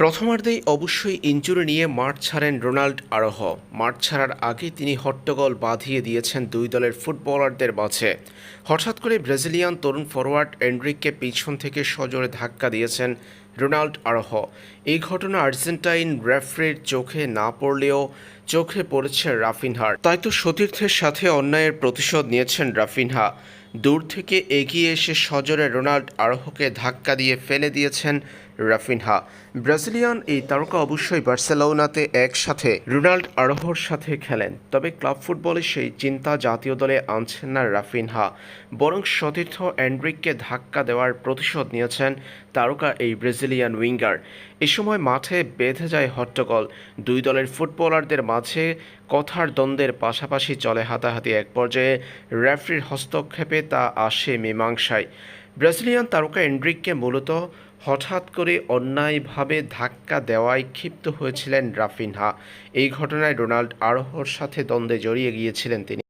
প্রথমার্ধেই অবশ্যই ইঞ্জুরি নিয়ে মাঠ ছাড়েন রোনাল্ড আরোহ। মাঠ ছাড়ার আগে তিনি হট্টগোল বাঁধিয়ে দিয়েছেন দুই দলের ফুটবলারদের মাঝে। হঠাৎ করে ব্রাজিলিয়ান তরুণ ফরোয়ার্ড এন্ড্রিককে পিছন থেকে সজোরে ধাক্কা দিয়েছেন রোনাল্ড আরোহ। এই ঘটনা আর্জেন্টাইন রেফারির চোখে না পড়লেও চোখে পড়েছে রাফিনহার। তাই তো সতীর্থের সাথে অন্যায়ের প্রতিশোধ নিয়েছেন রাফিনহা। দূর থেকে এগিয়ে এসে সজোরে রোনাল্ড আরোহকে ধাক্কা দিয়ে ফেলে দিয়েছেন রাফিনহা। ব্রাজিলিয়ান এই তারকা অবশ্যই বার্সেলোনাতে একসাথে রোনাল্ড আরোহর সাথে খেলেন। তবে ক্লাব ফুটবলে সেই চিন্তা জাতীয় দলে আনছেন না রাফিনহা। বরং সতীর্থ অ্যান্ড্রিককে ধাক্কা দেওয়ার প্রতিশোধ নিয়েছেন তারকা এই ব্রাজিলিয়ান উইঙ্গার। এ সময় মাঠে বেঁধে যায় হট্টগোল। দুই দলের ফুটবলারদের মাঝে কথার দ্বন্দ্বের পাশাপাশি চলে হাতাহাতি এক পর্যায়ে রেফারির হস্তক্ষেপে তা আসে মীমাংসায়। ব্রাজিলিয়ান তারকা এন্ড্রিককে মূলত হঠাৎ করে অন্যায়ভাবে ধাক্কা দেওয়ায় ক্ষিপ্ত হয়েছিলেন রাফিনহা। এই ঘটনায় রোনাল্ড আরোহর সাথে দ্বন্দ্বে জড়িয়ে গিয়েছিলেন তিনি।